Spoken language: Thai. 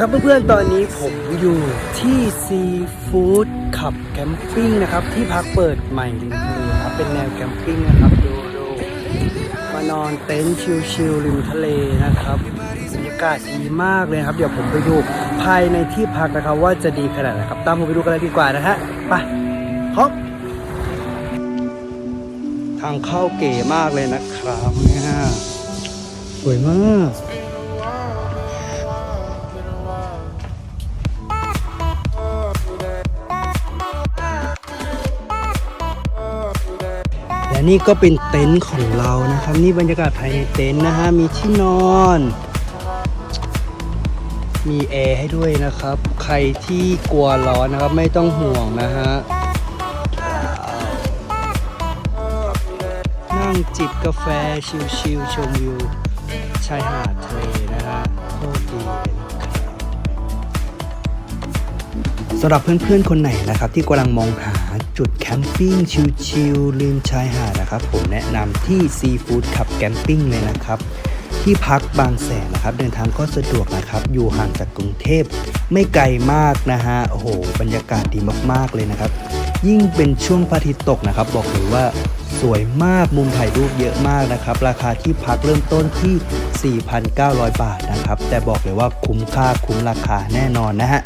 ครับเพื่อนๆ ตอนนี้ผมอยู่ที่ซีฟู้ดขับแคมปิ้งนะครับ ที่พักเปิดใหม่ริมทะเลครับเป็นแนวแคมปิ้งนะครับดูดูมานอนเต็นท์ชิลๆริมทะเลนะครับบรรยากาศดีมากเลยครับ เดี๋ยวผมไปดูภายในที่พักนะครับ ว่าจะดีขนาดไหนครับ ตามผมไปดูกันเลยดีกว่านะฮะไปครับทางเข้าเก๋มากเลยนะครับเนี่ยสวยมาก นี่ก็เป็นเต็นท์ของเรานะครับ นี่บรรยากาศภายในเต็นท์นะฮะมีที่นอน มีแอร์ให้ด้วยนะครับ ใครที่กลัวร้อนนะครับไม่ต้องห่วงนะฮะนั่งจิบกาแฟชิลๆชมวิวชายหาดทะเลนะฮะโคตรดีเลยสำหรับเพื่อนๆคนไหนนะครับ ที่กำลังมองหา จุดแคมปิ้งชิลๆริมชายหาดนะครับ ผมแนะนำที่ซีฟู้ดขับแคมปิ้งเลยนะครับ ที่พักบางแสนนะครับ เดินทางก็สะดวกนะครับ อยู่ห่างจากกรุงเทพไม่ไกลมากนะฮะโอ้โหบรรยากาศดีมากๆเลยนะครับ ยิ่งเป็นช่วงพระอาทิตย์ตกนะครับ บอกเลยว่าสวยมากมุมถ่ายรูปเยอะมากนะครับ ราคาที่พักเริ่มต้นที่ 4,900 บาทนะครับ แต่บอกเลยว่าคุ้มค่าคุ้มราคาแน่นอนนะฮะ